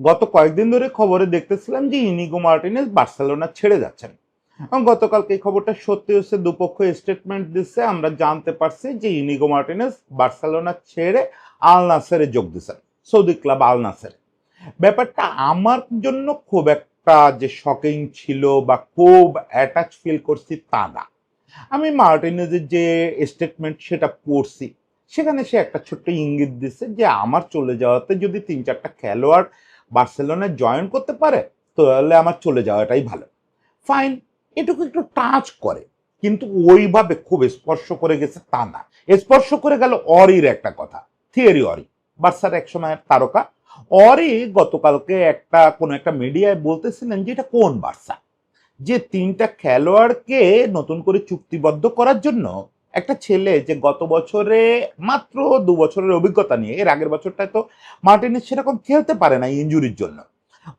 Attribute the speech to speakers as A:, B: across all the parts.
A: গত কয়েকদিন ধরে খবরে দেখতেছিলাম যে ইনিগো মার্টিনেস বার্সেলোনা ছেড়ে যাচ্ছেন। গতকালকে এই খবরটা সত্যি হচ্ছে দুপক্ষ স্টেটমেন্ট দিচ্ছে আমরা জানতে পারছি যে ইনিগো মার্টিনেস বার্সেলোনা ছেড়ে আল নাসেরে যোগ দিচ্ছেন সৌদি ক্লাব আল নাসের। ব্যাপারটা আমার জন্য খুব একটা যে শকিং ছিল বা খুব অ্যাটাচ ফিল করছি তা না। আমি মার্টিনেজের যে স্টেটমেন্ট সেটা পড়ছি, সেখানে সে একটা ছোট্ট ইঙ্গিত দিচ্ছে যে আমার চলে যাওয়াতে যদি তিন চারটা খেলোয়াড় বার্সেলোনায় জয়েন করতে পারে, তাহলে আমার চলে যাওয়াটাই ভালো। ফাইন এটুকু একটু টাচ করে, কিন্তু ওইভাবে খুব স্পর্শ করে গেছে তা না। স্পর্শ করে গেল অরির একটা কথা, থিওরি অরি। বার্সার এক সময়ের তারকা। অরি গতকালকে একটা, কোনো একটা মিডিয়ায় বলতেছিলেন যে এটা কোন বার্সা? যে তিনটা খেলোয়াড়কে নতুন করে চুক্তিবদ্ধ করার জন্য একটা ছেলে যে গত বছরে, মাত্র দু বছরের অভিজ্ঞতা নিয়ে, এর আগের বছরটায় তো মার্টিনেজ সেরকম খেলতে পারে না ইঞ্জুরির জন্য।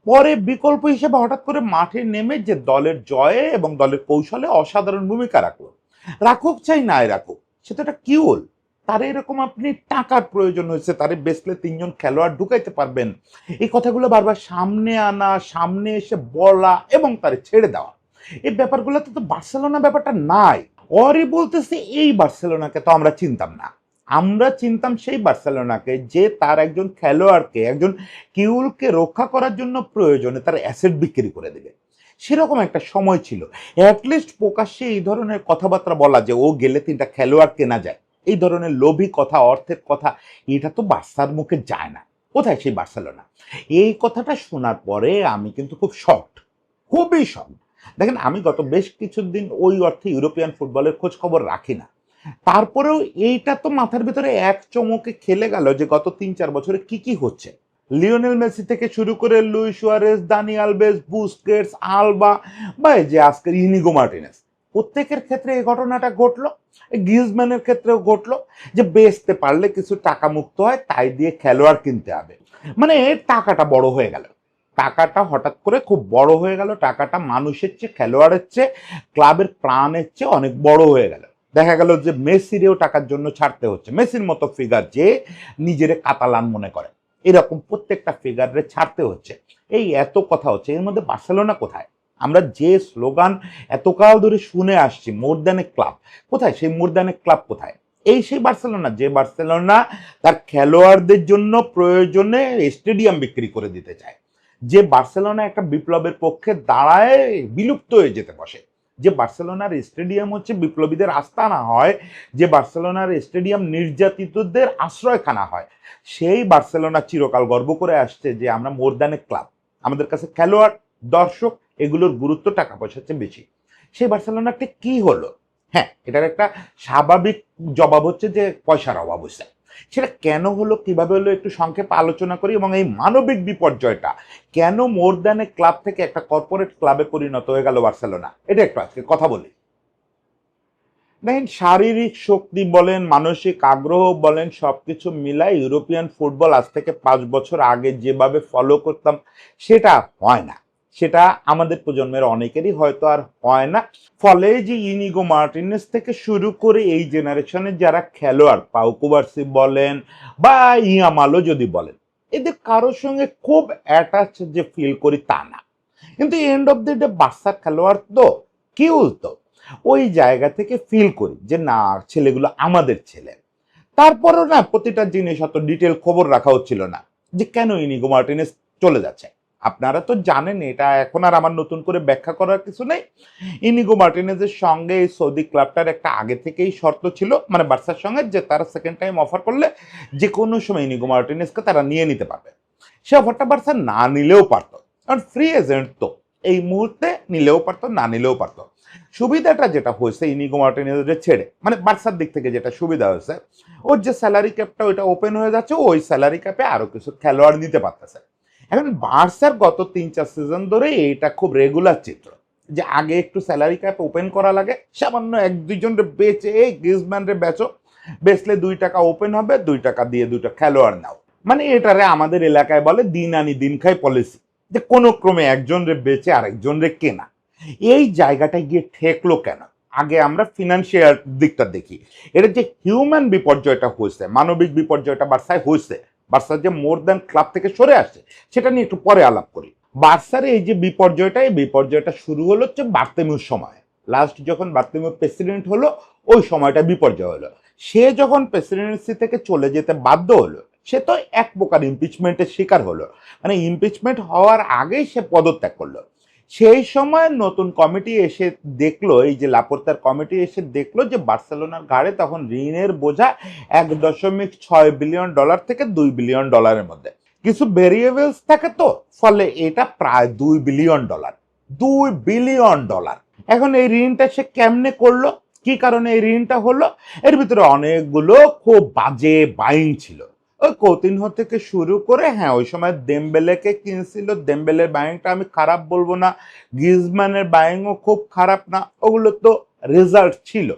A: পরে বিকল্প হিসেবে হঠাৎ করে মাঠে নেমে যে দলের জয়ে এবং দলের কৌশলে অসাধারণ ভূমিকা রাখল। রাখুক চাই নাই রাখুক, সে তো একটা কিউল। তার এরকম আপনি টাকার প্রয়োজন হয়েছে, তারে বেসলে তিনজন খেলোয়াড় ঢুকাইতে পারবেন। এই কথাগুলো বারবার সামনে আনা, সামনে এসে বলা এবং তারে ছেড়ে দেওয়া। এই ব্যাপারগুলোতে তো বার্সেলোনা ব্যাপারটা নাই। অরি বলতেছে এই বার্সেলোনাকে তো আমরা চিনতাম না। আমরা চিনতাম সেই বার্সেলোনাকে যে তার একজন খেলোয়াড়কে, একজন কিউলকে রক্ষা করার জন্য প্রয়োজনে তার অ্যাসেট বিক্রি করে দেবে। সেরকম একটা সময় ছিল। অ্যাটলিস্ট প্রকাশ্যে এই ধরনের কথাবার্তা বলা যে ও গেলে তিনটা খেলোয়াড় কেনা যায়। এই ধরনের লোভী কথা, অর্থের কথা, এটা তো বার্সার মুখে যায় না। কোথায় সেই বার্সেলোনা? এই কথাটা শোনার পরে আমি কিন্তু খুব শক্ট খুবই শক্ট দেখেন, আমি গত বেশ কিছুদিন ওই অর্থে ইউরোপিয়ান ফুটবলের খোঁজ খবর রাখি না। তারপরেও এইটা তো মাথার ভিতরে এক চমকে খেলে গেল যে গত তিন চার বছরে কি কি হচ্ছে। লিওনেল মেসি থেকে শুরু করে Luis Suarez Dani Alves Busquets, Alba বা যে আজকের ইনিগো মার্টিনেস, প্রত্যেকের ক্ষেত্রে এই ঘটনাটা ঘটলো গিজম্যানের ক্ষেত্রেও ঘটলো যে বেচতে পারলে কিছু টাকা মুক্ত হয়, তাই দিয়ে খেলোয়াড় কিনতে হবে। মানে টাকাটা বড় হয়ে গেল। টাকাটা হঠাৎ করে খুব বড় হয়ে গেল, টাকাটা মানুষের চেয়ে, খেলোয়াড়ের চেয়ে, ক্লাবের প্রাণের চেয়ে অনেক বড় হয়ে গেল। দেখা গেল যে মেসিরেও টাকার জন্য ছাড়তে হচ্ছে। মেসির মতো ফিগার যে নিজেরে কাতালান মনে করে। এরকম প্রত্যেকটা ফিগারে ছাড়তে হচ্ছে। এই এত কথা হচ্ছে, এর মধ্যে বার্সেলোনা কোথায়? আমরা যে স্লোগান এতকাল ধরে শুনে আসছি মোর দ্যান ক্লাব, কোথায়? সেই মোর দ্যান ক্লাব কোথায়? এই সেই বার্সেলোনা, যে বার্সেলোনা তার খেলোয়াড়দের জন্য প্রয়োজনে স্টেডিয়াম বিক্রি করে দিতে চায়। যে বার্সেলোনা একটা বিপ্লবের পক্ষে দাঁড়ায় বিলুপ্ত হয়ে যেতে বসে। যে বার্সেলোনার স্টেডিয়াম হচ্ছে বিপ্লবীদের আস্তানা হয়, যে বার্সেলোনার স্টেডিয়াম নির্যাতিতদের আশ্রয়খানা হয়। সেই বার্সেলোনা চিরকাল গর্ব করে আসছে যে আমরা মোর দ্যান এ ক্লাব আমাদের কাছে খেলোয়াড়, দর্শক, এগুলোর গুরুত্ব, টাকা পয়সার চেয়ে বেশি। সেই বার্সেলোনাটা কি হলো? হ্যাঁ এটার একটা স্বাভাবিক জবাব হচ্ছে যে পয়সার অভাব হয়েছে সেটা কেন হলো, কীভাবে হলো, একটু সংক্ষেপে আলোচনা করি এবং এই মানবিক বিপর্যয়টা কেন মোর দ্যান এ ক্লাব থেকে একটা কর্পোরেট ক্লাবে পরিণত হয়ে গেল বার্সেলোনা? এটা একটু আজকে কথা বলি। দেখেন, শারীরিক শক্তি বলেন, মানসিক আগ্রহ বলেন, সবকিছু মিলাই ইউরোপিয়ান ফুটবল আজ থেকে পাঁচ বছর আগে যেভাবে ফলো করতাম, সেটা হয় না। সেটা আমাদের প্রজন্মের অনেকেরই হয়তো আর হয় না। ফলে যে ইনিগো মার্টিনেস থেকে শুরু করে এই জেনারেশনের যারা খেলোয়াড় পাউকুবার্সি বলেন বা ইয়ামালো যদি বলেন, এদের কারোর সঙ্গে খুব অ্যাটাচ যে ফিল করি তা না। কিন্তু এন্ড অফ দ্য ডে বাচ্চার খেলোয়াড় তো, কিউল তো, ওই জায়গা থেকে ফিল করি যে না, ছেলেগুলো আমাদের ছেলে। তারপরও না, প্রতিটা জিনিস অত ডিটেল খবর রাখা হচ্ছিল না যে কেন ইনিগো মার্টিনেস চলে যাচ্ছে। আপনারা তো জানেন, এটা এখন আর আমার নতুন করে ব্যাখ্যা করার কিছু নেই। ইনিগো মার্টিনেজের সঙ্গে এই সৌদি ক্লাবটার একটা আগে থেকেই শর্ত ছিল মানে বার্সার সঙ্গে, যে তারা সেকেন্ড টাইম অফার করলে যে কোনো সময় ইনিগো মার্টিনেজকে তারা নিয়ে নিতে পারবে। সে অফারটা বার্সা না নিলেও পারতো। কারণ ফ্রি এজেন্ট তো, এই মুহূর্তে নিলেও পারতো, না নিলেও পারতো। সুবিধাটা যেটা হয়েছে ইনিগো মার্টিনেজের ছেড়ে মানে বার্সার দিক থেকে যেটা সুবিধা হয়েছে, ওর যে স্যালারি ক্যাপটা ওইটা ওপেন হয়ে যাচ্ছে, ওই স্যালারি ক্যাপে আরও কিছু খেলোয়াড় নিতে পারতেছে। এখন বার্সার গত তিন, চার সিজন ধরে এটা খুব রেগুলার চিত্র। যে আগে একটু স্যালারি ক্যাপ ওপেন করা লাগে, সামান্য এক, দুইজন বেচে এই গ্রিজম্যান রে বেচো। বেচলে দুই টাকা ওপেন হবে, দুই টাকা দিয়ে দুইটা খেলোয়াড় নাও। মানে এটারে আমাদের এলাকায় বলে দিন আনি দিন খাই পলিসি যে কোনো ক্রমে একজন রে বেচে আরেকজন রে কেনা। এই জায়গাটা গিয়ে ঠেকলো কেন? আগে আমরা ফিনান্সিয়াল দিকটা দেখি। এটা যে হিউম্যান বিপর্যয়টা হয়েছে, মানবিক বিপর্যয়টা বার্সায় হয়েছে বার্সা যে মোর দ্যান ক্লাব থেকে সরে আসছে, সেটা নিয়ে একটু পরে আলাপ করি। বার্সার এই যে বিপর্যয়টা, এই বিপর্যয়টা শুরু হলো হচ্ছে বার্তেমিউর সময়। লাস্ট যখন বার্তেমিউর প্রেসিডেন্ট হলো, ওই সময়টা বিপর্যয় হলো। সে যখন প্রেসিডেন্সি থেকে চলে যেতে বাধ্য হলো, সে তো এক প্রকার ইমপিচমেন্টের শিকার হলো। মানে ইম্পিচমেন্ট হওয়ার আগেই সে পদত্যাগ করল। সেই সময় নতুন কমিটি এসে দেখল, এই যে লাপোর্তার কমিটি এসে দেখল যে বার্সেলোনার ঘাড়ে তখন ঋণের বোঝা এক দশমিক ছয় বিলিয়ন ডলার থেকে দুই বিলিয়ন ডলারের মধ্যে। কিছু ভেরিয়েবলস থাকে তো, ফলে এটা প্রায় দুই বিলিয়ন ডলার দুই বিলিয়ন ডলার এখন এই ঋণটা সে কেমনে করল? কি কারণে এই ঋণটা হলো? এর ভিতরে অনেকগুলো খুব বাজে বাইং ছিল। ওই কৌতিনহ থেকে শুরু করে হ্যাঁ ওই সময় দেমবেলেকে কিনছিল। দেমবেলের বাইংটা আমি খারাপ বলব না। গিজম্যানের বাইংও খুব খারাপ না, ওগুলো তো রেজাল্ট ছিল।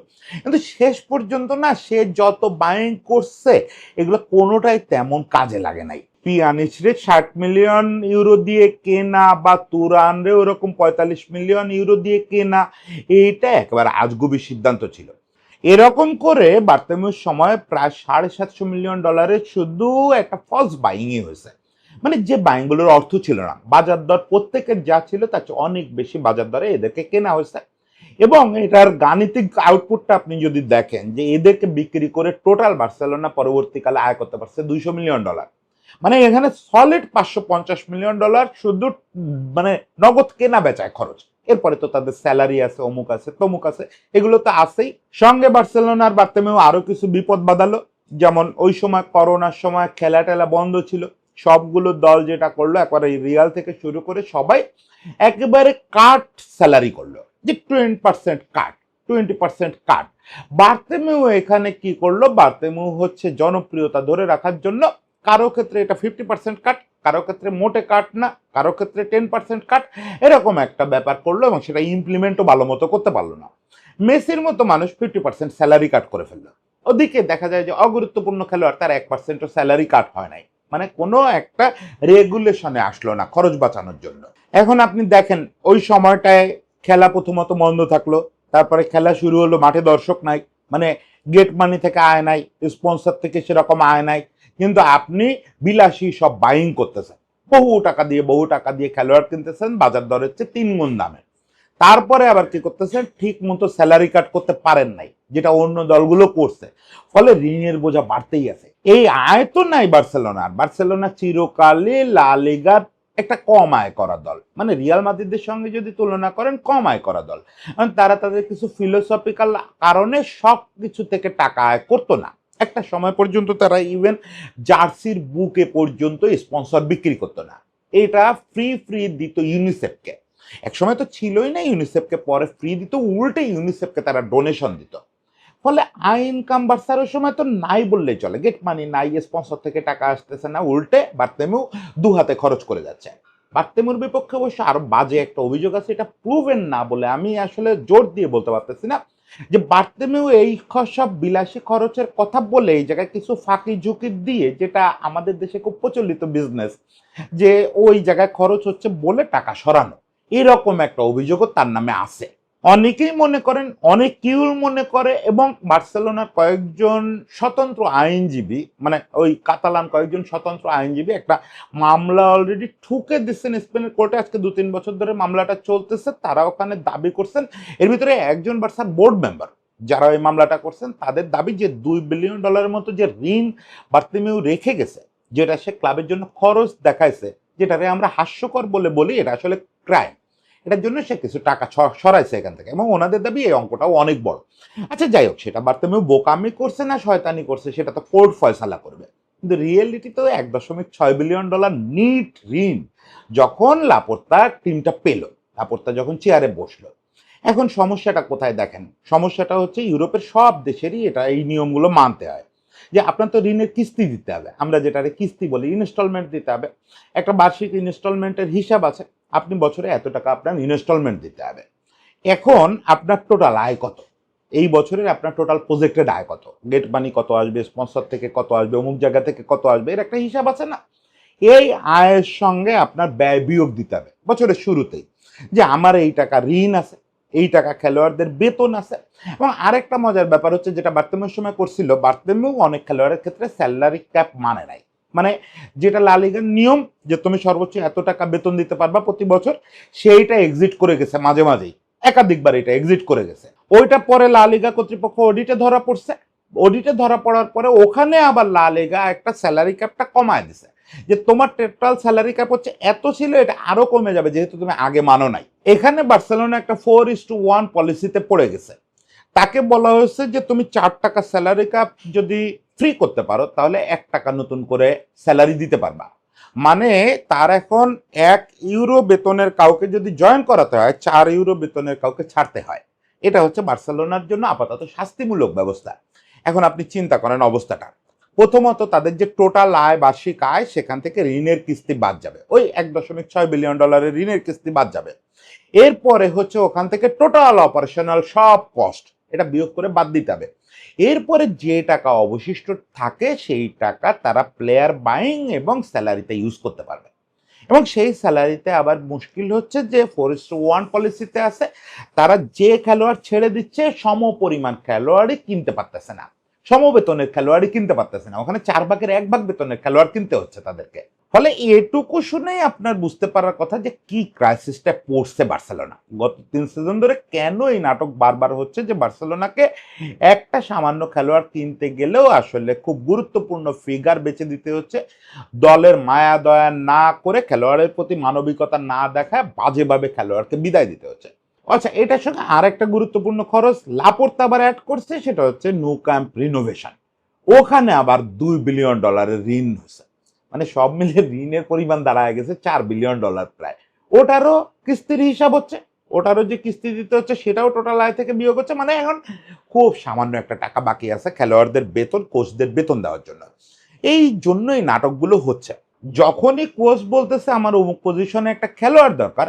A: কিন্তু শেষ পর্যন্ত না, সে যত বাইং করছে, এগুলো কোনোটাই তেমন কাজে লাগে নাই। পিয়ানিচরে ষাট মিলিয়ন ইউরো দিয়ে কেনা বা তুরানরে ওরকম পঁয়তাল্লিশ মিলিয়ন ইউরো দিয়ে কেনা, এইটা একেবারে আজগুবি সিদ্ধান্ত ছিল। এরকম করে বার্তামিউর সময় প্রায় সাড়ে সাতশো মিলিয়ন ডলারের শুধু একটা ফলস বাইংই হয়েছে। মানে যে বাইংগুলোর অর্থ ছিল না। বাজার দর প্রত্যেকের যা ছিল তার চেয়ে অনেক বেশি বাজার দরে এদেরকে কেনা হয়েছে। এবং এটার গাণিতিক আউটপুটটা আপনি যদি দেখেন যে এদেরকে বিক্রি করে টোটাল বার্সেলোনা পরবর্তীকালে আয় করতে পারছে দুইশো মিলিয়ন ডলার। মানে এখানে সলিড পাঁচশো পঞ্চাশ মিলিয়ন ডলার শুধু মানে নগদ কেনা বেচায় খরচ। এরপরে তো তাদের স্যালারি আছে, অমুক আছে, তমুক আছে, এগুলো তো আছেই। সঙ্গে বার্সেলোনার বার্তেমেও আরও কিছু বিপদ বাঁধালো, যেমন ওই সময় করোনার সময় খেলা টেলা বন্ধ ছিল, সবগুলো দল যেটা করল, একবারে রিয়াল থেকে শুরু করে সবাই একেবারে কাট স্যালারি করল, যে twenty percent cut twenty percent cut বার্তেমেও এখানে কি করল? বার্তেমেও হচ্ছে জনপ্রিয়তা ধরে রাখার জন্য কারও ক্ষেত্রে এটা ফিফটি পার্সেন্ট কাট কারও ক্ষেত্রে মোটে কাট না, কারও ক্ষেত্রে টেন পার্সেন্ট কাট এরকম একটা ব্যাপার করল এবং সেটা ইমপ্লিমেন্টও ভালো মতো করতে পারল না। মেসির মতো মানুষ ফিফটি পার্সেন্ট স্যালারি কাট করে ফেলল। ওদিকে দেখা যায় যে অগুরুত্বপূর্ণ খেলোয়াড় তার এক পার্সেন্টও স্যালারি কাট হয় নাই। মানে কোনো একটা রেগুলেশনে আসলো না খরচ বাঁচানোর জন্য। এখন আপনি দেখেন, ওই সময়টায় খেলা প্রথমত বন্ধ থাকল, তারপরে খেলা শুরু হলো, মাঠে দর্শক নাই। মানে গেট মানি থেকে আয় নাই স্পন্সর থেকে সেরকম আয় নাই, কিন্তু আপনি বিলাসী সব বাইং করতেছেন। বহু টাকা দিয়ে, বহু টাকা দিয়ে খেলোয়াড় কিনতেছেন, বাজার দরের চেয়ে তিন গুণ দামে। তারপরে আবার কি করতেছেন? ঠিক মতো স্যালারি কাট করতে পারেন নাই, যেটা অন্য দলগুলো করছে। ফলে ঋণের বোঝা বাড়তেই আছে। এই আয় তো নাই বার্সেলোনার। বার্সেলোনা চিরকালে লা লিগার একটা কম আয় করা দল। মানে রিয়াল মাদ্রিদের সঙ্গে যদি তুলনা করেন, কম আয় করা দল। কারণ তারা তাদের কিছু ফিলোসফিক্যাল কারণে সব কিছু থেকে টাকা আয় করতো না। একটা সময় পর্যন্ত তারা ইভেন জার্সির বুকে পর্যন্ত স্পন্সর বিক্রি করতো না। এটা ফ্রি ফ্রি দিত ইউনিসেফকে এক সময় তো ছিলই না ইউনিসেফকে পরে ফ্রি দিত, উল্টে ইউনিসেফকে তারা ডোনেশন দিত। ফলে আই ইনকাম ওই সময় তো নাই বললেই চলে। গেট মানি নাই স্পন্সর থেকে টাকা আসতেছে না, উল্টে বার্তেমু দু হাতে খরচ করে যাচ্ছে। বার্তেমুর বিপক্ষে অবশ্য আরও বাজে একটা অভিযোগ আছে, এটা প্রুভেন না বলে আমি আসলে জোর দিয়ে বলতে পারতেছি না। যে বার্তেমেও এই সব বিলাসী খরচের কথা বলে এই জায়গায় কিছু ফাঁকি ঝুঁকি দিয়ে, যেটা আমাদের দেশে খুব প্রচলিত বিজনেস যে ওই জায়গায় খরচ হচ্ছে বলে টাকা সরানো। এরকম একটা অভিযোগও তার নামে আছে। অনেকেই মনে করেন অনেকেই মনে করে এবং বার্সেলোনার কয়েকজন স্বতন্ত্র আইনজীবী মানে ওই কাতালান কয়েকজন স্বতন্ত্র আইনজীবী একটা মামলা অলরেডি ঠুকে দিচ্ছেন স্পেনের কোর্টে। আজকে দু তিন বছর ধরে মামলাটা চলতেছে, তারা ওখানে দাবি করছেন। এর ভিতরে একজন বার্সার বোর্ড মেম্বার যারা ওই মামলাটা করছেন, তাদের দাবি যে দুই বিলিয়ন ডলারের মতো যে ঋণ বার্তিমিউ রেখে গেছে, যেটা সে ক্লাবের জন্য খরচ দেখাইছে, যেটারে আমরা হাস্যকর বলে বলি, এটা আসলে ক্রাইম এটার জন্য সে কিছু টাকা সরাইছে এখান থেকে। এবং ওনাদের দাবি এই অঙ্কটাও অনেক বড়। আচ্ছা যাই হোক, সেটা বার্তামেও বোকামি করছে না, শয়তানি করছে, সেটা তো কোর্ট ফয়সালা করবে। কিন্তু রিয়েলিটি তো এক দশমিক ছয় বিলিয়ন ডলার নিট ঋণ যখন লাপোর্তা টিমটা পেল লাপোর্তা যখন চেয়ারে বসল। এখন সমস্যাটা কোথায় দেখেন? সমস্যাটা হচ্ছে ইউরোপের সব দেশেরই এটা, এই নিয়মগুলো মানতে হয়। যে আপনার তো ঋণের কিস্তি দিতে হবে। আমরা যেটারে কিস্তি বলি ইনস্টলমেন্ট দিতে হবে। একটা বার্ষিক ইনস্টলমেন্টের হিসাব আছে। আপনি বছরে এত টাকা আপনার ইনস্টলমেন্ট দিতে হবে। এখন আপনার টোটাল আয় কত? এই বছরের আপনার টোটাল প্রজেক্টেড আয় কত? গেট মানি কত আসবে? স্পন্সর থেকে কত আসবে? অমুক জায়গা থেকে কত আসবে? এর একটা হিসাব আছে না? এই আয়ের সঙ্গে আপনার ব্যয় বিয়োগ দিতে হবে। বছরের শুরুতেই। যে আমার এই টাকা ঋণ আছে, এই টাকা খেলোয়াড়দের বেতন আছে। এবং আরেকটা মজার ব্যাপার হচ্ছে যেটা বার্তেমের সময় করছিল বার্তেমেও অনেক খেলোয়াড়ের ক্ষেত্রে স্যালারি ক্যাপ মানে নাই। মানে যেটা লালিগার নিয়ম যে তুমি সর্বোচ্চ এত টাকা বেতন দিতে পারবা প্রতি বছর, সেইটা এক্সিট করে গেছে মাঝে মাঝেই। একাধিকবার এটা এক্সিট করে গেছে। ওইটা পরে লালিগা কর্তৃপক্ষ অডিটে ধরা পড়ছে। অডিটে ধরা পড়ার পরে ওখানে আবার লালিগা একটা স্যালারি ক্যাপটা কমায় দিছে। যে তোমার টোটাল স্যালারি ক্যাপ হচ্ছে এত ছিল, এটা আরও কমে যাবে, যেহেতু তুমি আগে মানো নাই। এখানে বার্সেলোনা একটা ফোর ইস টু ওয়ান পলিসিতে পড়ে গেছে। তাকে বলা হয়েছে যে তুমি চার টাকা স্যালারি ক্যাপ যদি ফ্রি করতে পারো, তাহলে এক টাকা নতুন করে স্যালারি দিতে পারবা। মানে তার এখন এক ইউরো বেতনের কাউকে যদি জয়েন করাতে হয়, চার ইউরো বেতনের কাউকে ছাড়তে হয়। এটা হচ্ছে বার্সেলোনার জন্য আপাতত শাস্তিমূলক ব্যবস্থা। এখন আপনি চিন্তা করেন অবস্থাটা। প্রথমত তাদের যে টোটাল আয় বার্ষিক আয়, সেখান থেকে ঋণের কিস্তি বাদ যাবে। ওই এক দশমিক ছয় বিলিয়ন ডলারের ঋণের কিস্তি বাদ যাবে। এরপরে হচ্ছে ওখান থেকে টোটাল অপারেশনাল সব কস্ট এটা বিয়োগ করে বাদ দিতে হবে। এরপরে যে টাকা অবশিষ্ট থাকে, সেই টাকা তারা প্লেয়ার বাইং এবং স্যালারিতে ইউজ করতে পারবে। এবং সেই স্যালারিতে আবার মুশকিল হচ্ছে যে ফরেস্ট ওয়ান পলিসিতে আছে, তারা যে খেলোয়াড় ছেড়ে দিচ্ছে সম পরিমাণ খেলোয়াড়ই কিনতে পারতেছে না। সমবেতনের খেলোয়াড়ই কিনতে পারতেছে না। ওখানে চার ভাগের এক ভাগ বেতনের খেলোয়াড় কিনতে হচ্ছে তাদেরকে। ফলে এটুকু শুনেই আপনার বুঝতে পারার কথা যে কি ক্রাইসিসটা পড়ছে বার্সেলোনা। গত তিন সিজন ধরে কেন এই নাটক বারবার হচ্ছে যে বার্সেলোনাকে একটা সামান্য খেলোয়াড় কিনতে গেলেও আসলে খুব গুরুত্বপূর্ণ ফিগার বেছে দিতে হচ্ছে। দলের মায়া দয়া না করে খেলোয়াড়ের প্রতি মানবিকতা না দেখায় বাজেভাবে খেলোয়াড়কে বিদায় দিতে হচ্ছে। আচ্ছা এটার সঙ্গে আর একটা গুরুত্বপূর্ণ খরচ লাপোর্তা আবার অ্যাড করছে, সেটা হচ্ছে নো ক্যাম্প রিনোভেশন ওখানে আবার দুই বিলিয়ন ডলারের ঋণ হয়েছে। মানে সব মিলে ঋণের পরিমাণ দাঁড়ায় গেছে চার বিলিয়ন ডলার প্রায়। ওটারও কিস্তির হিসাব হচ্ছে, ওটারও যে কিস্তি দিতে হচ্ছে সেটাও টোটাল আয় থেকে বিয়োগ হচ্ছে। মানে এখন খুব সামান্য একটা টাকা বাকি আছে খেলোয়াড়দের বেতন কোচদের বেতন দেওয়ার জন্য। এই জন্যই নাটকগুলো হচ্ছে। যখনই কোচ বলতেছে আমার অমুক পজিশনে একটা খেলোয়াড় দরকার,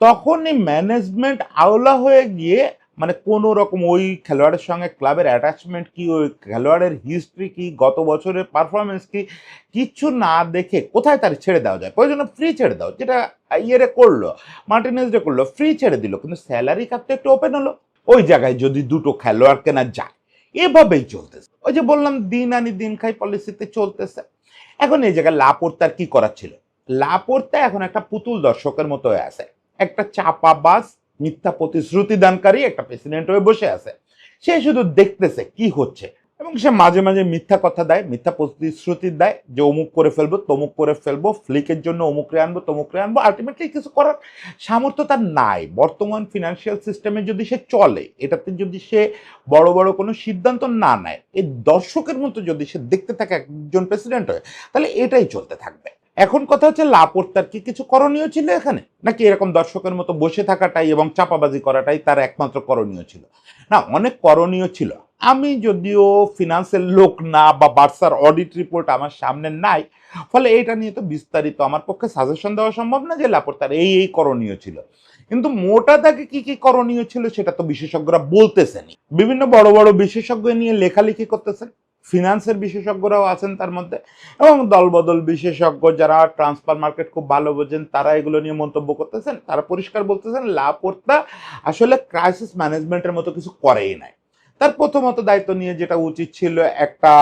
A: তখনই ম্যানেজমেন্ট আওলা হয়ে গিয়ে মানে কোনো রকম ওই খেলোয়াড়ের সঙ্গে ক্লাবের অ্যাটাচমেন্ট কি, ওই খেলোয়াড়ের হিস্ট্রি কি, গত বছরের পারফরমেন্স কি কিচ্ছু না দেখে কোথায় তার ছেড়ে দেওয়া যায়? প্রয়োজন ফ্রি ছেড়ে দাও, যেটা ইয়েরে করল মার্টিনেজ রে করল ফ্রি ছেড়ে দিল, কিন্তু স্যালারি কাপটা একটু ওপেন হলো। ওই জায়গায় যদি দুটো খেলোয়াড় কেনা যায়, এভাবেই চলতেছে। ওই যে বললাম, দিন আনি দিন খাই পলিসিতে চলতেছে। এখন এই জায়গায় লাপোর্তার কি করার ছিল? লাপড়তা এখন একটা পুতুল দর্শকের মতো হয়ে আছে। একটা চাপাবাজ মিথ্যা প্রতিশ্রুতি দানকারী একটা প্রেসিডেন্ট হয়ে বসে আছে। সে শুধু দেখতেছে কি হচ্ছে এবং সে মাঝে মাঝে মিথ্যা কথা দেয়, মিথ্যা প্রতিশ্রুতি দেয় যে অমুক করে ফেলব, তমুক করে ফেলব ফ্লিকের জন্য অমুকরে আনব তমুকরে আনব আলটিমেটলি কিছু করার সামর্থ্য তার নাই। বর্তমান ফিনান্সিয়াল সিস্টেমে যদি সে চলে, এটাতে যদি সে বড় বড় কোনো সিদ্ধান্ত না নেয় এই দর্শকের মতো যদি সে দেখতে থাকে একজন প্রেসিডেন্ট হয়ে, তাহলে এটাই চলতে থাকবে। এখন কথা হচ্ছে লাপড়তার কি কিছু করণীয় ছিল এখানে? নাকি এরকম দর্শকের মতো বসে থাকাটাই এবং চাপাবাজি করাটাই তার একমাত্র করণীয় ছিল? না, অনেক করণীয় ছিল। আমি যদিও ফিনান্সের লোক না বা বার্সার অডিট রিপোর্ট আমার সামনে নাই, ফলে এটা নিয়ে তো বিস্তারিত আমার পক্ষে সাজেশন দেওয়া সম্ভব না যে লাপড়তার এই এই করণীয় ছিল। কিন্তু মোটা দাগে কি কি করণীয় ছিল সেটা তো বিশেষজ্ঞরা বলতেছেনই। বিভিন্ন বড় বড় বিশেষজ্ঞ নিয়ে লেখালেখি করতেছেন। ফিনান্সের বিশেষজ্ঞরাও আছেন তার মধ্যে এবং দলবদল বিশেষজ্ঞ যারা ট্রান্সফার মার্কেট খুব ভালো বোঝেন, তারা এগুলো নিয়ে মন্তব্য করতেছেন, তারা পরিষ্কার বলতেছেন লাপোর্তা আসলে ক্রাইসিস ম্যানেজমেন্টের মতো কিছু করেই নাই। তার প্রথমত দায়িত্ব নিয়ে যেটা উচিত ছিল একটা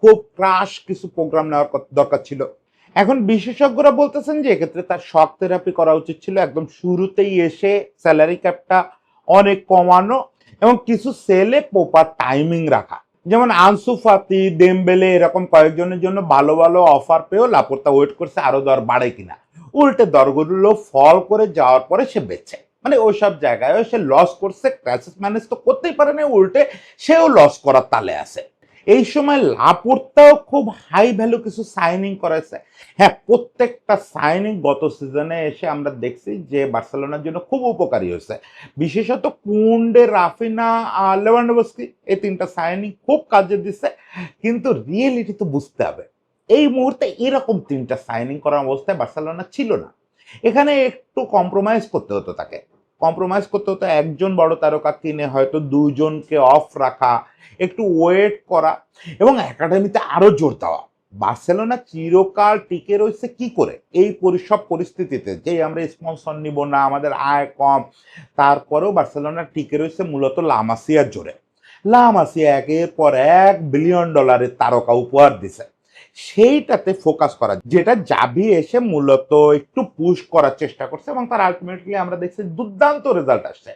A: খুব ক্রাশ কিছু প্রোগ্রাম নেওয়ার দরকার ছিল। এখন বিশেষজ্ঞরা বলতেছেন যে এক্ষেত্রে তার শক থেরাপি করা উচিত ছিল। একদম শুরুতেই এসে স্যালারি ক্যাপটা অনেক কমানো এবং কিছু সেলে প্রপার টাইমিং রাখা। যেমন আনসু ফাতি, দেমবেলে, এরকম কয়েকজনের জন্য ভালো ভালো অফার পেয়েও লাপড়তা ওয়েট করছে আরও দর বাড়ে কিনা। উল্টে দরগুলো ফল করে যাওয়ার পরে সে বেছে মানে ওইসব জায়গায় সে লস করছে ক্রাইসিস ম্যানেজ তো করতেই পারে না, উল্টে সেও লস করার তালে আছে। এই সময় লাপড়তাও খুব হাই ভ্যালু কিছু সাইনিং করেছে। হ্যাঁ প্রত্যেকটা সাইনিং গত সিজনে এসে আমরা দেখছি যে বার্সেলোনার জন্য খুব উপকারী হয়েছে। বিশেষত কুন্ডে রাফিনা আহ, লেভানডোভস্কি এই তিনটা সাইনিং খুব কাজে দিচ্ছে। কিন্তু রিয়েলিটি তো বুঝতে হবে। এই মুহূর্তে এরকম তিনটা সাইনিং করার অবস্থায় বার্সেলোনা ছিল না। এখানে একটু কম্প্রোমাইজ করতে হতো তাকে। কম্প্রোমাইজ করতে হতো একজন বড় তারকা কিনে হয়তো দুজনকে অফ রাখা, একটু ওয়েট করা এবং একাডেমিতে আরও জোর দেওয়া। বার্সেলোনা চিরকাল টিকে রয়েছে কি করে? এই সব পরিস্থিতিতে যে আমরা স্পন্সর নিব না, আমাদের আয় কম, তারপরেও বার্সেলোনা টিকে রয়েছে মূলত লামাসিয়ার জোরে। লামাসিয়া একের পর এক বিলিয়ন ডলারের তারকা উপহার দিছে। সেইটাতে ফোকাস করা, যেটা জাভি এসে মূলত একটু পুশ করার চেষ্টা করছে এবং তার আলটিমেটলি আমরা দেখছি দুর্দান্ত রেজাল্ট আসছে।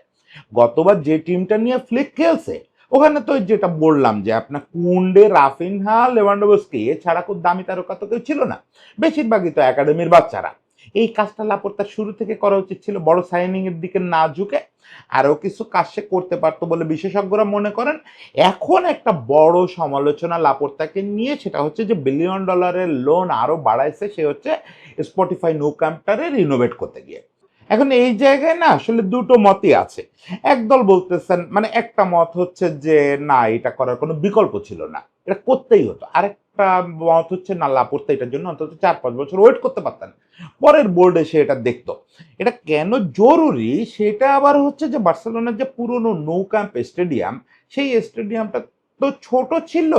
A: গতবার যে টিমটা নিয়ে ফ্লিক খেলছে, ওখানে তো যেটা বললাম যে আপনার কুন্ডে রাফিনহা লেভান্ডোভস্কি এছাড়া খুব দামি তারকা তো কেউ ছিল না। বেশিরভাগই তো একাডেমির বাচ্চারা। এই কাজটা লাপড়তা শুরু থেকে করা উচিত ছিল বড় সাইনিং এর দিকে না ঝুঁকে আরও কিছু কাজ সে করতে পারতো বলে বিশেষজ্ঞরা মনে করেন। এখন একটা বড় সমালোচনা লাপড়তাকে নিয়ে সেটা হচ্ছে যে বিলিয়ন ডলারের লোন আরও বাড়াইছে, সে হচ্ছে স্পটিফাই নো ক্যাম্পটারে রিনোভেট করতে গিয়ে। এখন এই জায়গায় না আসলে দুটো মতই আছে। একদল বলতেছেন মানে একটা মত হচ্ছে যে না, এটা করার কোনো বিকল্প ছিল না, এটা করতেই হতো। আরেকটা মত হচ্ছে না লাপড়তে এটার জন্য অন্তত চার পাঁচ বছর ওয়েট করতে পারতেন। পরের বোর্ডে সে এটা দেখতো। এটা কেন জরুরি? সেটা আবার হচ্ছে যে বার্সেলোনার যে পুরনো নৌ ক্যাম্প স্টেডিয়াম সেই স্টেডিয়ামটা তো ছোট ছিল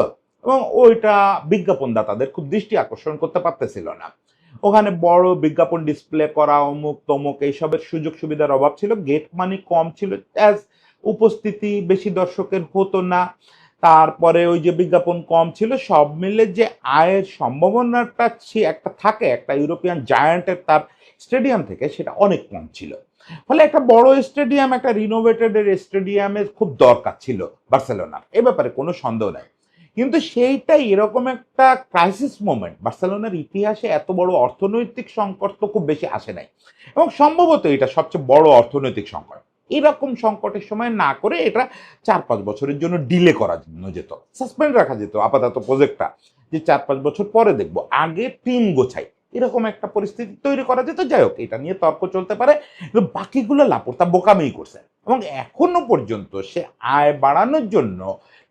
A: এবং ওইটা বিজ্ঞাপনদাতাদের খুব দৃষ্টি আকর্ষণ করতে পারতেছিল না। ওখানে বড় বিজ্ঞাপন ডিসপ্লে করা, অমুক তমুক এইসবের সুযোগ সুবিধার অভাব ছিল গেট মানি কম ছিল অ্যাজ উপস্থিতি বেশি দর্শকের হতো না। তারপরে ওই যে বিজ্ঞাপন কম ছিল, সব মিলে যে আয়ের সম্ভাবনাটা একটা থাকে, একটা ইউরোপিয়ান জায়ান্টের তার স্টেডিয়াম থেকে সেটা অনেক কম ছিল। ফলে একটা বড় স্টেডিয়াম, একটা রিনোভেটেড স্টেডিয়ামের খুব দরকার ছিল বার্সেলোনার। এ ব্যাপারে কোনো সন্দেহ নাই। কিন্তু সেইটাই এরকম একটা ক্রাইসিস মোমেন্ট বার্সেলোনার ইতিহাসে এত বড় অর্থনৈতিক সংকট তো খুব বেশি আসে নাই। এবং সম্ভবত এটা সবচেয়ে বড় অর্থনৈতিক সংকট। এরকম সংকটের সময় না করে এটা চার পাঁচ বছরের জন্য ডিলে করা যেত সাসপেন্ড রাখা যেত, আপাতত প্রজেক্টটা যে চার পাঁচ বছর পরে দেখব, আগে টিম গোছাই, এরকম একটা পরিস্থিতি তৈরি করা যেত, যাই হোক, এটা নিয়ে তর্ক চলতে পারে। বাকিগুলো লাপড়তা বোকামেই করছে। এবং এখনও পর্যন্ত সে আয় বাড়ানোর জন্য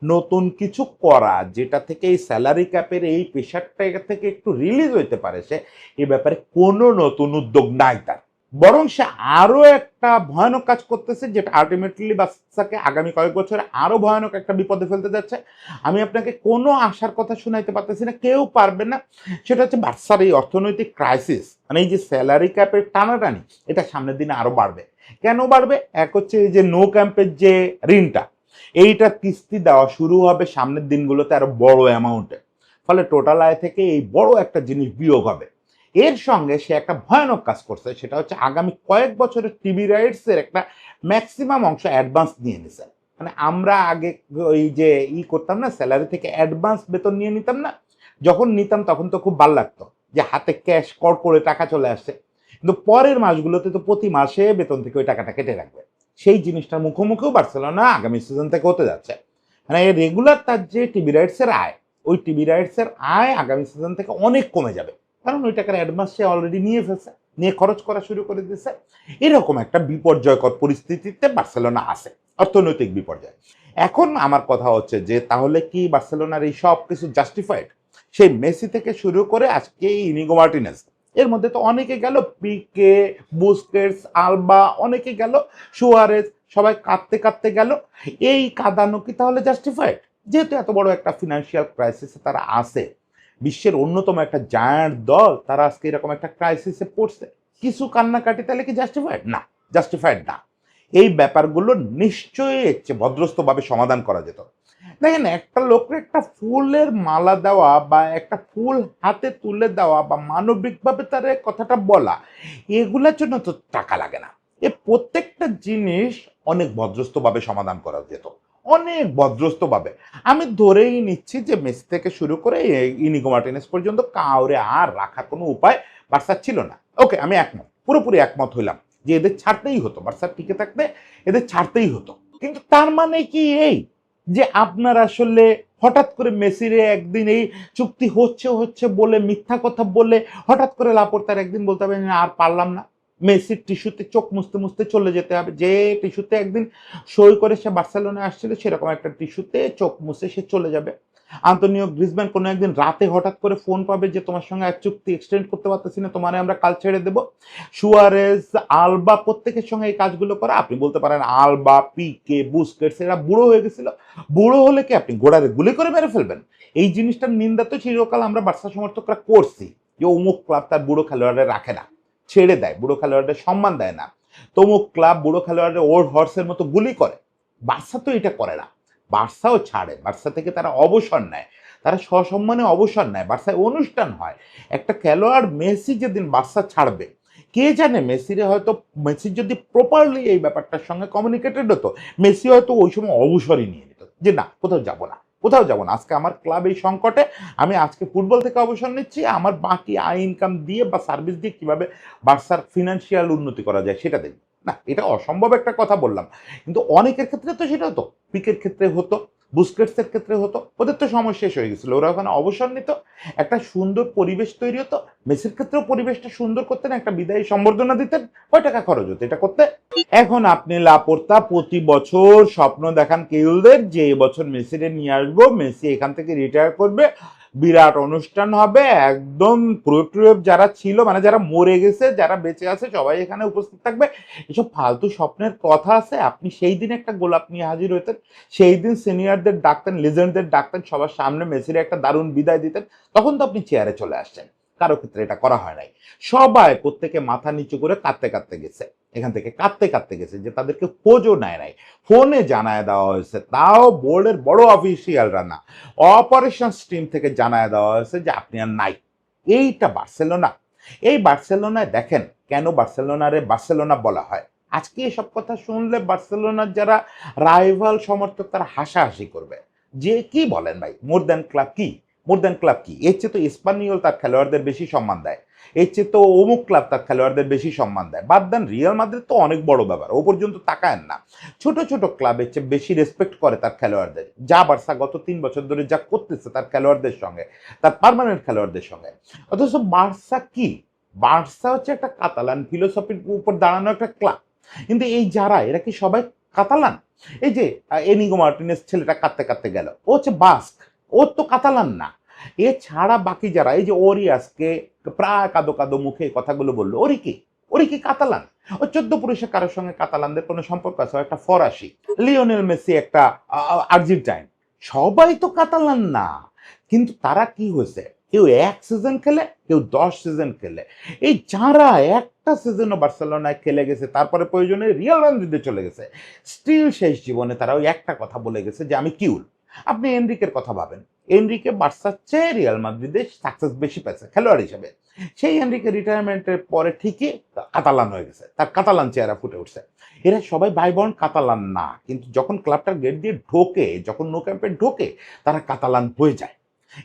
A: নতুন কিছু করা, যেটা থেকে এই স্যালারি ক্যাপের এই প্রেশারটা থেকে একটু রিলিজ হইতে পারে সে, এ ব্যাপারে কোনো নতুন উদ্যোগ নাই তার। বরং সে আরও একটা ভয়ানক কাজ করতেছে যেটা আলটিমেটলি বাচ্চাকে আগামী কয়েক বছরে আরও ভয়ানক একটা বিপদে ফেলতে যাচ্ছে। আমি আপনাকে কোনো আশার কথা শোনাইতে পারতেছি না, কেউ পারবে না। সেটা হচ্ছে বাচ্চার এই অর্থনৈতিক ক্রাইসিস মানে এই যে স্যালারি ক্যাপের টানাটানি, এটা সামনের দিনে আরও বাড়বে। কেন বাড়বে? এক হচ্ছে এই যে নো ক্যাম্পের যে ঋণটা এইটা কিস্তি দেওয়া শুরু হবে সামনের দিনগুলোতে আরও বড় অ্যামাউন্টে ফলে টোটাল আয় থেকে এই বড় একটা জিনিস বিয়োগ হবে। এর সঙ্গে সে একটা ভয়ানক কাজ করছে, সেটা হচ্ছে আগামী কয়েক বছরের টিভি রাইটসের একটা ম্যাক্সিমাম অংশ অ্যাডভান্স নিয়ে নিছে। মানে আমরা আগে ওই যে ই করতাম না স্যালারি থেকে অ্যাডভান্স বেতন নিয়ে নিতাম না, যখন নিতাম তখন তো খুব ভালো লাগতো যে হাতে ক্যাশ কর করে টাকা চলে আসছে কিন্তু পরের মাসগুলোতে তো প্রতি মাসে বেতন থেকে ওই টাকাটা কেটে রাখবে। সেই জিনিসটার মুখোমুখিও বার্সেলোনা আগামী সিজন থেকে হতে যাচ্ছে। মানে রেগুলার তার যে টিভি রাইটসের আয়, ওই টিভি রাইটসের আয় আগামী সিজন থেকে অনেক কমে যাবে। কারণ ওই টাকার অ্যাডভান্স সে অলরেডি নিয়ে ফেলছে, নিয়ে খরচ করা শুরু করে দিয়েছে। এরকম একটা বিপর্যয়কর পরিস্থিতিতে বার্সেলোনা আছে, অর্থনৈতিক বিপর্যয়। এখন আমার কথা হচ্ছে যে, তাহলে কি বার্সেলোনার এই সব কিছু জাস্টিফাইড সেই মেসি থেকে শুরু করে আজকে ইনিগো মার্টিনেস এর মধ্যে তো অনেকে গেল, পিকে, বুস্কেটস, আলবা, অনেকে গেল, সুয়ারেজ, সবাই কাঁদতে কাঁদতে গেল। এই কাঁদানো কি তাহলে জাস্টিফাইড যেহেতু এত বড় একটা ফিনান্সিয়াল ক্রাইসিসে তারা আছে বিশ্বের অন্যতম একটা জায়ান্ট দল, তারা আজকে এরকম একটা ক্রাইসিসে পড়ছে। কিছু কান্নাকাটি তাহলে কি জাস্টিফাইড না জাস্টিফাইড না। এই ব্যাপারগুলো নিশ্চয়ই হচ্ছে ভদ্রস্থভাবে সমাধান করা যেত। দেখেন, একটা লোককে একটা ফুলের মালা দেওয়া বা একটা ফুল হাতে তুলে দেওয়া বা মানবিকভাবে তার কথাটা বলা, এগুলোর জন্য তো টাকা লাগে না। এ প্রত্যেকটা জিনিস অনেক ভদ্রস্থভাবে সমাধান করা যেত। অনেক ভদ্রস্থভাবে আমি ধরেই নিচ্ছি যে মেসি থেকে শুরু করে ইনিগো মার্টিনেস পর্যন্ত কাউরে আর রাখার কোনো উপায় বার্সার ছিল না। ওকে, আমি একমত, পুরোপুরি একমত হইলাম যে এদের ছাড়তেই হতো, বার্সার টিকে থাকতে এদের ছাড়তেই হতো। কিন্তু তার মানে কি এই? যে আপনার আসলে হঠাৎ করে মেসিরে একদিন এই চুক্তি হচ্ছে হচ্ছে বলে, মিথ্যা কথা বলে হঠাৎ করে লাপড়তার একদিন বলতে হবে আর পারলাম না। মেসির টিস্যুতে চোখ মুছতে মুছতে চলে যেতে হবে। যে টিস্যুতে একদিন সই করে সে বার্সেলোনায় আসছিল, সেরকম একটা টিস্যুতে চোখ মুছে সে চলে যাবে। আন্তনিও গ্রিজম্যান কোনো একদিন রাতে হঠাৎ করে ফোন পাবে যে, তোমার সঙ্গে এক চুক্তি এক্সটেন্ড করতে পারতেছি না, তোমারে আমরা কাল ছেড়ে দেবো। সুয়ারেজ, আলবা প্রত্যেকের সঙ্গে এই কাজগুলো করা। আপনি বলতে পারেন, আলবা, পিকে, বুস্কেটস, এরা বুড়ো হয়ে গেছিল। বুড়ো হলে কি আপনি গোড়ারে গুলি করে মেরে ফেলবেন? এই জিনিসটার নিন্দা তো চিরকাল আমরা বার্সা সমর্থকরা করছি যে, অমুক ক্লাব তার বুড়ো খেলোয়াড়ে রাখে না। ছেড়ে দেয়, বুড়ো খেলোয়াড়দের সম্মান দেয় না। তমুক ক্লাব বুড়ো খেলোয়াড়ের ওর হর্সের মতো গুলি করে। বার্সা তো এটা করে না। বার্সাও ছাড়ে। বার্সা থেকে তারা অবসর নেয়। তারা সসম্মানে অবসর নেয়। বার্সায় অনুষ্ঠান হয়। একটা খেলোয়াড় মেসি যেদিন বার্সা ছাড়বে, কে জানে মেসিরে হয়তো, মেসি যদি প্রপারলি এই ব্যাপারটার সঙ্গে কমিউনিকেটেড হতো, মেসি হয়তো ওই সময় অবসরই নিয়ে নিত। যে না, কোথাও যাব না। কোথাও যাব না। আজকে আমার ক্লাব এই সংকটে আমি আজকে ফুটবল থেকে অবসর নিচ্ছি। আমার বাকি আয় ইনকাম দিয়ে বা সার্ভিস দিয়ে কীভাবে বার্সার ফিনান্সিয়াল উন্নতি করা যায় সেটা দেখি না, এটা অসম্ভব একটা কথা বললাম। কিন্তু অনেকের ক্ষেত্রে তো সেটা হতো। পিকের ক্ষেত্রে হতো। বুস্কেটসের ক্ষেত্রে হতো, ওদের তো সময় শেষ হয়ে গেছিল। ওরা ওখানে অবসর নিত, একটা সুন্দর পরিবেশ তৈরি হতো। মেসির ক্ষেত্রেও পরিবেশটা সুন্দর করতেন, একটা বিদায়ী সম্বর্ধনা দিতেন, কয় টাকা খরচ হতো এটা করতে? এখন আপনি লাপড়তা প্রতি বছর স্বপ্ন দেখান কেউদের যে এবছর মেসিরে নিয়ে আসব, মেসি এখান থেকে রিটায়ার করবে বিরাট অনুষ্ঠান হবে, একদম প্রয়োগ যারা ছিল মানে যারা মরে গেছে, যারা বেঁচে আছে, সবাই এখানে উপস্থিত থাকবে। এসব ফালতু স্বপ্নের কথা আছে, আপনি সেই দিন একটা গোলাপ নিয়ে হাজির হতেন সেই দিন সিনিয়রদের ডাকতেন লিজেন্ডদের ডাকতেন, সবার সামনে মেসির একটা দারুণ বিদায় দিতেন, তখন তো আপনি চেয়ারে চলে আসছেন। কারও ক্ষেত্রে এটা করা হয় নাই। সবাই প্রত্যেকে মাথা নিচু করে কাঁদতে কাঁদতে গেছে। এখান থেকে কাঁদতে কাঁদতে গেছে যে তাদেরকে খোঁজও নেয় নাই। ফোনে জানায় দেওয়া হয়েছে, তাও বোর্ডের বড় অফিসিয়ালরা না। অপারেশন স্টিম থেকে জানায় দেওয়া হয়েছে যে আপনি আর নাই। এইটা বার্সেলোনা। এই বার্সেলোনায় দেখেন কেন বার্সেলোনারে বার্সেলোনা বলা হয়? আজকে এসব কথা শুনলে বার্সেলোনার যারা রাইভাল সমর্থক তারা হাসাহাসি করবে। যে কি বলেন ভাই? মোর দ্যান ক্লাব কি? মোর দ্যান ক্লাব কি? এর চেয়ে তো স্পানিওল তার খেলোয়াড়দের বেশি সম্মান দেয়। এর চেয়ে তো অমুক ক্লাব তার খেলোয়াড়দের বেশি সম্মান দেয়। বাদ দেন রিয়াল মাদ্রিদ তো অনেক বড় ব্যাপার, ও পর্যন্ত তাকায়েন না। ছোট ছোট ক্লাবের চেয়ে বেশি রেসপেক্ট করে তার খেলোয়াড়দের। যা বার্সা গত তিন বছর ধরে যা করতেছে তার খেলোয়াড়দের সঙ্গে, তার পারমানেন্ট খেলোয়াড়দের সঙ্গে। অথচ বার্সা কি? বার্সা হচ্ছে একটা কাতালান ফিলোসফির উপর দাঁড়ানো একটা ক্লাব কিন্তু এই যারা, এরা কি সবাই কাতালান? এই যে এনিগো মার্টিনেস ছেলেটা কাঁদতে কাঁদতে গেল। ও হচ্ছে বাস্ক ও তো কাতালান না। এছাড়া বাকি যারা, এই যে ওরিয়াসকে প্রায় কাদো কাদো মুখে কথাগুলো বলল, ওরি কি? ওরি কি কাতালান? ও চোদ্দ পুরুষে কারোর সঙ্গে কাতালানদের কোনো সম্পর্ক আছে? একটা ফরাসি। লিওনেল মেসি একটা আর্জেন্টাইন। সবাই তো কাতালান না। কিন্তু তারা কি হয়েছে? কেউ এক সিজন খেলে, কেউ দশ সিজন খেলে। এই যারা একটা সিজনও বার্সেলোনায় খেলে গেছে, তারপরে প্রয়োজনে রিয়াল মাদ্রিদে চলে গেছে। স্টিল শেষ জীবনে তারা ওই একটা কথা বলে গেছে যে, আমি কিউল। আপনি এনরিকের কথা ভাবেন। এনরিকে বার্সার চেয়ে রিয়াল মাদ্রিদে সাকসেস বেশি পেয়েছে, খেলোয়াড় হিসেবে। সেই এনরিকে রিটায়ারমেন্টের পরে ঠিকই কাতালান হয়ে গেছে, তার কাতালান চেহারা ফুটে উঠছে। এরা সবাই ভাই বোন কাতালান না, কিন্তু যখন ক্লাবটার গেট দিয়ে ঢোকে, যখন নো ক্যাম্পে ঢোকে, তারা কাতালান হয়ে যায়।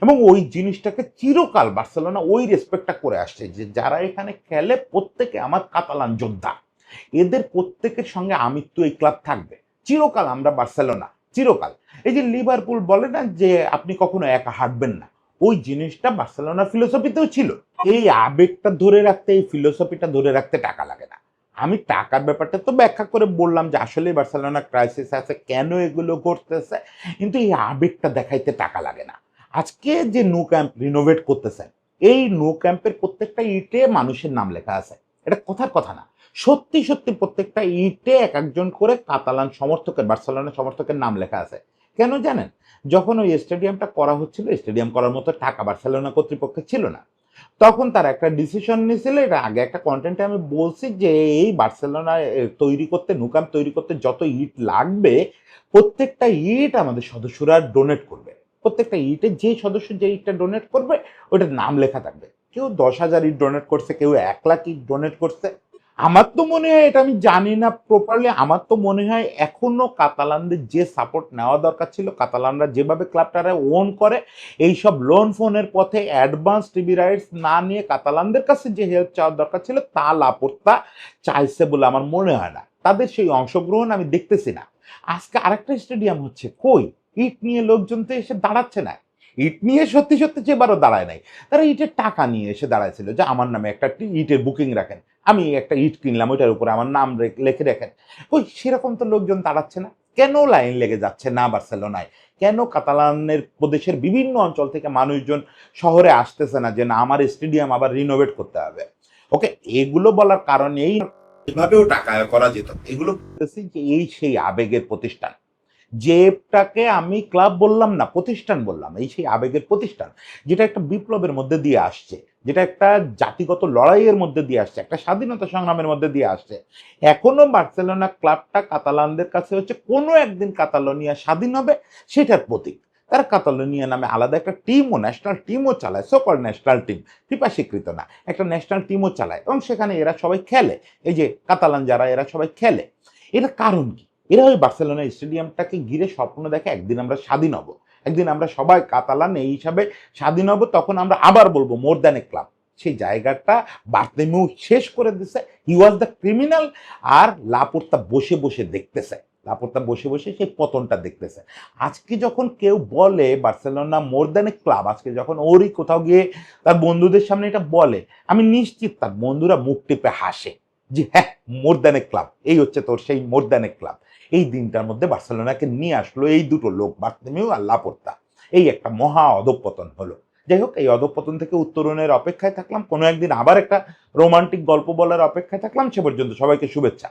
A: এবং ওই জিনিসটাকে চিরকাল বার্সেলোনা ওই রেসপেক্টটা করে আসছে যে, যারা এখানে খেলে প্রত্যেকে আমার কাতালান যোদ্ধা। এদের প্রত্যেকের সঙ্গে আমিত্ব এই ক্লাব থাকবে। চিরকাল আমরা বার্সেলোনা। চিরকাল। এই যে লিভারপুল বলে না যে আপনি কখনো একা হাঁটবেন না, ওই জিনিসটা বার্সেলোনা ফিলোসফিতেও ছিল। এই আবেগটা ধরে রাখতে, এই ফিলোসফিটা ধরে রাখতে টাকা লাগে না। আমি টাকার ব্যাপারটা তো ব্যাখ্যা করে বললাম যে আসলে বার্সেলোনা ক্রাইসিস আছে, কেন এগুলো ঘটতেছে? কিন্তু এই আবেগটা দেখাইতে টাকা লাগে না। আজকে যে নো ক্যাম্প রিনোভেট করতেছেন, এই নো ক্যাম্পের প্রত্যেকটা ইটে মানুষের নাম লেখা আছে। এটা কথার কথা না। সত্যি সত্যি প্রত্যেকটা ইটে এক একজন করে কাতালান সমর্থকের বার্সেলোনা সমর্থকের নাম লেখা আছে। কেন জানেন? যখন ওই স্টেডিয়ামটা করা হচ্ছিল, স্টেডিয়াম করার মতো টাকা বার্সেলোনা কর্তৃপক্ষের ছিল না। তখন তার একটা ডিসিশন নিয়েছিল, এটা আগে একটা কন্টেন্টে আমি বলছি যে, এই বার্সেলোনা তৈরি করতে, নুকাম তৈরি করতে যত ইট লাগবে, প্রত্যেকটা ইট আমাদের সদস্যরা ডোনেট করবে। প্রত্যেকটা ইটে যে সদস্য যে ইটটা ডোনেট করবে, ওটার নাম লেখা থাকবে। কেউ দশ হাজার ইট ডোনেট করছে, কেউ এক লাখ ইট ডোনেট করছে। আমার তো মনে হয় এটা আমি জানি না প্রপারলি আমার তো মনে হয় এখনও কাতালানদের যে সাপোর্ট নেওয়া দরকার ছিল, কাতালানরা যেভাবে ক্লাবটারা ওন করে এই সব লোন ফোনের পথে অ্যাডভান্স টিভি রাইটস না নিয়ে কাতালানদের কাছে যে হেল্প চাওয়ার দরকার ছিল, তা লাপোর্তা চাইছে বলে আমার মনে হয় না। তাদের সেই অংশগ্রহণ আমি দেখতেছি না। আজকে আরেকটা স্টেডিয়াম হচ্ছে, কই? ইট নিয়ে লোকজন তো এসে দাঁড়াচ্ছে না। ইট নিয়ে সত্যি সত্যি যেবারও দাঁড়ায় নাই। তারা ইটের টাকা নিয়ে এসে দাঁড়াইছিল যে আমার নামে একটা ইটের বুকিং রাখেন। আমি একটা ইট কিনলাম, ওইটার উপরে আমার নাম লিখে রাখেন ওই সেরকম তো লোকজন দাঁড়াচ্ছে না। কেন লাইন লেগে যাচ্ছে না বার্সেলোনায়? কেন কাতালানের প্রদেশের বিভিন্ন অঞ্চল থেকে মানুষজন শহরে আসতেছে না যে না, আমার স্টেডিয়াম আবার রিনোভেট করতে হবে? ওকে, এগুলো বলার কারণ এই এভাবেও টাকা করা যেত। এগুলো যে এই সেই আবেগের প্রতিষ্ঠান। যেটাকে আমি ক্লাব বললাম না, প্রতিষ্ঠান বললাম, এই সেই আবেগের প্রতিষ্ঠান, যেটা একটা বিপ্লবের মধ্যে দিয়ে আসছে। যেটা একটা জাতিগত লড়াইয়ের মধ্যে দিয়ে আসছে, একটা স্বাধীনতা সংগ্রামের মধ্যে দিয়ে আসছে। এখনও বার্সেলোনা ক্লাবটা কাতালানদের কাছে হচ্ছে কোনো একদিন কাতালোনিয়া স্বাধীন হবে, সেটার প্রতীক। তারা কাতালোনিয়া নামে আলাদা একটা টিমও ন্যাশনাল টিমও চালায় সকল ন্যাশনাল টিম ফিফা স্বীকৃত না, একটা ন্যাশনাল টিমও চালায়। এবং সেখানে এরা সবাই খেলে, এই যে কাতালান যারা, এরা সবাই খেলে। এটা কারণ কি? এরা ওই বার্সেলোনা স্টেডিয়ামটাকে ঘিরে স্বপ্ন দেখে একদিন আমরা স্বাধীন হব। একদিন আমরা সবাই কাতালান, এই হিসাবে স্বাধীন হব, তখন আমরা আবার বলব মোর দ্যান এ ক্লাব সেই জায়গাটা বার্তেমেও শেষ করে দিছে। হি ওয়াজ দ্য ক্রিমিনাল আর লাপোর্তা বসে বসে দেখতেছে। লাপোর্তা বসে বসে সেই পতনটা দেখতেছে। আজকে যখন কেউ বলে Barcelona more than a club আজকে যখন ওরই কোথাও গিয়ে তার বন্ধুদের সামনে এটা বলে, আমি নিশ্চিত তার বন্ধুরা মুখ টিপে হাসে যে হ্যাঁ মোর দ্যান এ ক্লাব এই হচ্ছে তোর সেই মোর দ্যান এ ক্লাব এই দিনটার মধ্যে বার্সেলোনাকে নিয়ে আসলো এই দুটো লোক বার্তেমিও আর লাপোর্তা। এই একটা মহা অধপতন হলো। যাই হোক, এই অধপতন থেকে উত্তরণের অপেক্ষায় থাকলাম। কোনো একদিন আবার একটা রোমান্টিক গল্প বলার অপেক্ষায় থাকলাম। সে পর্যন্ত সবাইকে শুভেচ্ছা।